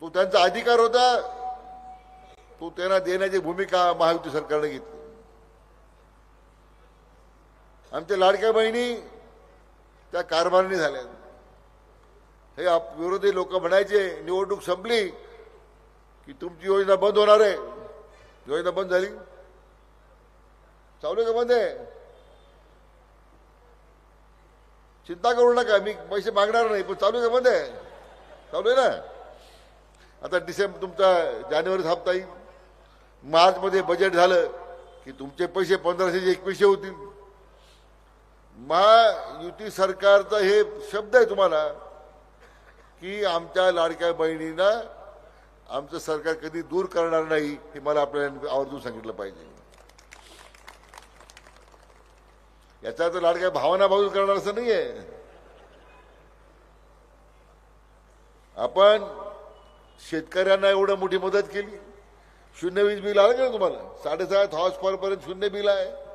तो त्यांचा अधिकार होता. तो त्यांना देण्याची भूमिका महायुती सरकारने घेतली. आमच्या लाडक्या बहिणी त्या कारभारणी झाल्या. हे आप- विरोधी लोक म्हणायचे निवडणूक संपली की तुमची योजना बंद होणार आहे. योजना बंद झाली. चालू आहे का बंद आहे? चिंता करू नका मी पैसे मागणार नाही पण चालू आहे का बंद आहे? चालू आहे ना? आता डिसेंबर तुमचा जानेवारीत हप्ता येईल. मार्चमध्ये बजेट झालं की तुमचे पैसे पंधराशे एकवीसशे होतील. महायुती सरकारचा हे शब्द आहे तुम्हाला की आमच्या लाडक्या बहिणींना आमचं सरकार कधी दूर करणार नाही हे मला आपल्याला आवर्जून सांगितलं पाहिजे. याचा अर्थ लाडक्या भावना भाऊ करणार असं नाही आहे आपण शेतकऱ्यांना एवढं मोठी मदत केली. शून्य वीज बिल आलं का तुम्हाला? साडेसात हॉर्स पर्यंत शून्य बिल आहे.